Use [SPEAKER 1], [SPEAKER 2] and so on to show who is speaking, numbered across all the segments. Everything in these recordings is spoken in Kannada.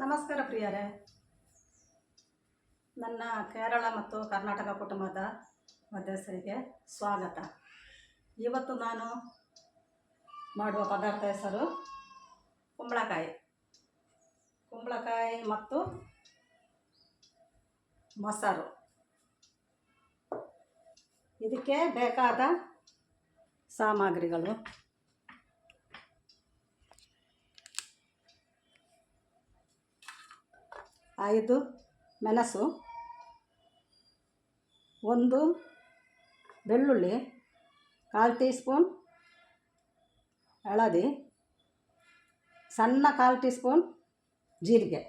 [SPEAKER 1] ನಮಸ್ಕಾರ ಪ್ರಿಯರೇ. ನನ್ನ ಕೇರಳ ಮತ್ತು ಕರ್ನಾಟಕ ಕುಟುಂಬದ ಸದಸ್ಯರಿಗೆ ಸ್ವಾಗತ. ಇವತ್ತು ನಾನು ಮಾಡುವ ಪದಾರ್ಥ ಹೆಸರು ಕುಂಬಳಕಾಯಿ. ಕುಂಬಳಕಾಯಿ ಮತ್ತು ಮೊಸರು. ಇದಕ್ಕೆ ಬೇಕಾದ ಸಾಮಗ್ರಿಗಳು ಐದು ಮೆಣಸು, ಒಂದು ಬೆಳ್ಳುಳ್ಳಿ, ಕಾಲು ಟೀ ಸ್ಪೂನ್ ಹಳದಿ, ಸಣ್ಣ ಕಾಲು ಟೀ ಸ್ಪೂನ್ ಜೀರಿಗೆ.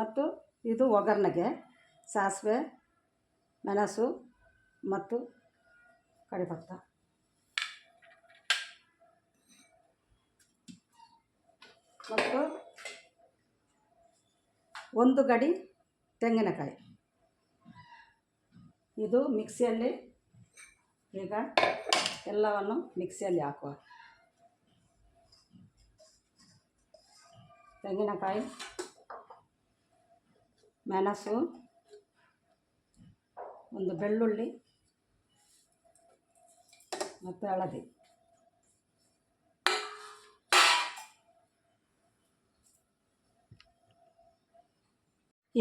[SPEAKER 1] ಮತ್ತು ಇದು ಒಗ್ಗರಣೆಗೆ ಸಾಸಿವೆ, ಮೆಣಸು ಮತ್ತು ಕರಿಪತ್ತ ಮತ್ತು ಒಂದು ಗಡಿ ತೆಂಗಿನಕಾಯಿ. ಇದು ಮಿಕ್ಸಿಯಲ್ಲಿ ಈಗ ಎಲ್ಲವನ್ನು ಮಿಕ್ಸಿಯಲ್ಲಿ ಹಾಕುವ. ತೆಂಗಿನಕಾಯಿ, ಮೆಣಸು, ಒಂದು ಬೆಳ್ಳುಳ್ಳಿ ಮತ್ತು ಹಳದಿ.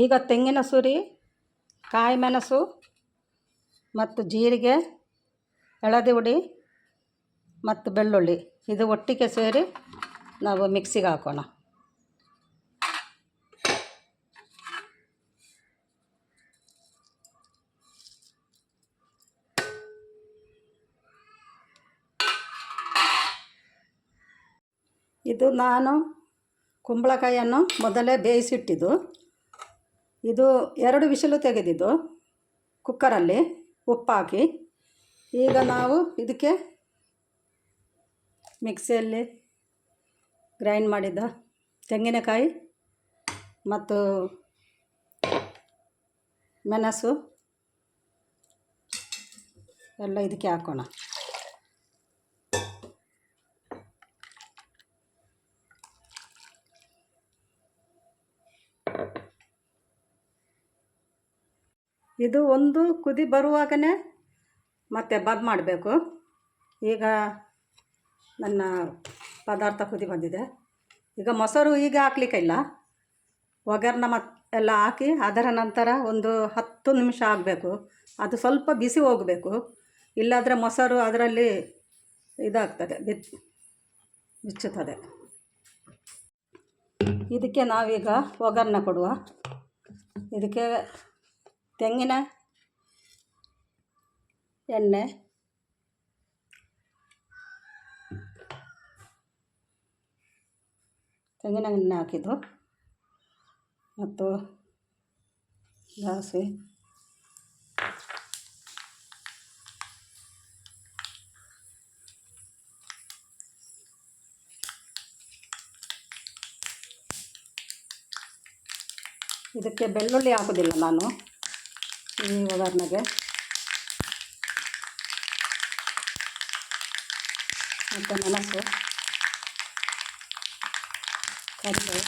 [SPEAKER 1] ಈಗ ತೆಂಗಿನ ಸುರಿ ಕಾಯಿ ಮೆಣಸು ಮತ್ತು ಜೀರಿಗೆ, ಎಳದಿ ಹುಡಿ ಮತ್ತು ಬೆಳ್ಳುಳ್ಳಿ, ಇದು ಒಟ್ಟಿಗೆ ಸೇರಿ ನಾವು ಮಿಕ್ಸಿಗೆ ಹಾಕೋಣ. ಇದು ನಾನು ಕುಂಬಳಕಾಯಿಯನ್ನು ಮೊದಲೇ ಬೇಯಿಸಿಟ್ಟಿದ್ದು. ಇದು ಎರಡು ವಿಷಲು ತೆಗೆದಿದ್ದು ಕುಕ್ಕರಲ್ಲಿ ಉಪ್ಪಾಕಿ. ಈಗ ನಾವು ಇದಕ್ಕೆ ಮಿಕ್ಸಿಯಲ್ಲಿ ಗ್ರೈಂಡ್ ಮಾಡಿದ್ದ ತೆಂಗಿನಕಾಯಿ ಮತ್ತು ಮೆಣಸು ಎಲ್ಲ ಇದಕ್ಕೆ ಹಾಕೋಣ. ಇದು ಒಂದು ಕುದಿ ಬರುವಾಗಲೇ ಮತ್ತೆ ಬಂದ್ ಮಾಡಬೇಕು. ಈಗ ನನ್ನ ಪದಾರ್ಥ ಕುದಿ ಬಂದಿದೆ. ಈಗ ಮೊಸರು ಈಗ ಹಾಕ್ಲಿಕ್ಕಿಲ್ಲ ಒಗ್ಗರಣ ಮತ್ ಎಲ್ಲ ಹಾಕಿ ಅದರ ನಂತರ ಒಂದು ಹತ್ತು ನಿಮಿಷ ಆಗಬೇಕು ಅದು ಸ್ವಲ್ಪ ಬಿಸಿ ಹೋಗಬೇಕು. ಇಲ್ಲಾದರೆ ಮೊಸರು ಅದರಲ್ಲಿ ಇದಾಗ್ತದೆ ಬಿಚ್ಚು ಬಿಚ್ಚುತ್ತದೆ. ಇದಕ್ಕೆ ನಾವೀಗ ಒಗ್ಗರಣೆ ಕೊಡುವ. ಇದಕ್ಕೆ ತೆಂಗಿನ ಎಣ್ಣೆ ತೆಂಗಿನ ಎಣ್ಣೆ ಹಾಕಿದ್ದು ಮತ್ತು ಸಾಸಿವೆ ಇದಕ್ಕೆ ಬೆಳ್ಳುಳ್ಳಿ ಹಾಕೋದಿಲ್ಲ ನಾನು ಈ ಒಗ್ಗರಣೆಗೆ ಮತ್ತು ಮೆಣಸು ಕಡಲೆ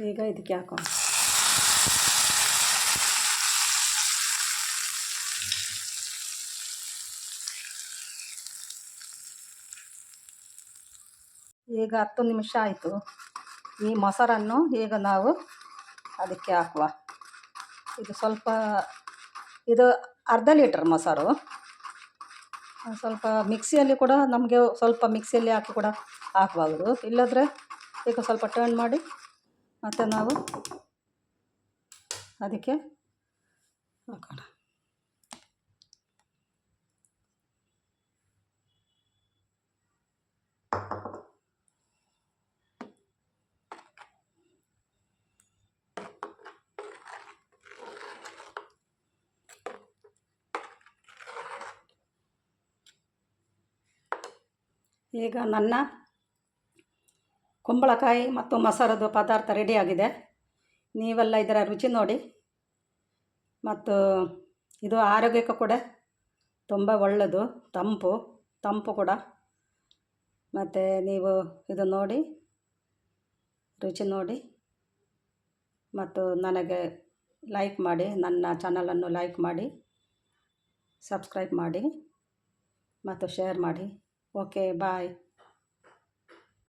[SPEAKER 1] ಈಗ ಇದಕ್ಕೆ ಹಾಕೋಣ ಈಗ ಹತ್ತು ನಿಮಿಷ ಆಯಿತು ಈ ಮೊಸರನ್ನು ಈಗ ನಾವು ಅದಕ್ಕೆ ಹಾಕುವ ಇದು ಸ್ವಲ್ಪ ಇದು ಅರ್ಧ ಲೀಟ್ರ್ ಮೊಸರು. ಸ್ವಲ್ಪ ಮಿಕ್ಸಿಯಲ್ಲಿ ಕೂಡ ನಮಗೆ ಸ್ವಲ್ಪ ಮಿಕ್ಸಿಯಲ್ಲಿ ಹಾಕಿ ಕೂಡ ಹಾಕ್ಬೋದು ಇಲ್ಲದ್ರೆ ಈಗ ಸ್ವಲ್ಪ ಟರ್ನ್ ಮಾಡಿ ಮತ್ತು ನಾವು ಅದಕ್ಕೆ ಹಾಕೋಣ. ಈಗ ನನ್ನ ಕುಂಬಳಕಾಯಿ ಮತ್ತು ಮೊಸರದ್ದು ಪದಾರ್ಥ ರೆಡಿಯಾಗಿದೆ ನೀವೆಲ್ಲ ಇದರ ರುಚಿ ನೋಡಿ. ಮತ್ತು ಇದು ಆರೋಗ್ಯಕ್ಕೂ ಕೂಡ ತುಂಬ ಒಳ್ಳೆಯದು ತಂಪು ತಂಪು ಕೂಡ. ಮತ್ತು ನೀವು ಇದು ನೋಡಿ, ರುಚಿ ನೋಡಿ. ಮತ್ತು ನನಗೆ ಲೈಕ್ ಮಾಡಿ, ನನ್ನ ಚಾನಲನ್ನು ಲೈಕ್ ಮಾಡಿ ಸಬ್ಸ್ಕ್ರೈಬ್ ಮಾಡಿ, ಮತ್ತು ಶೇರ್ ಮಾಡಿ. Okay bye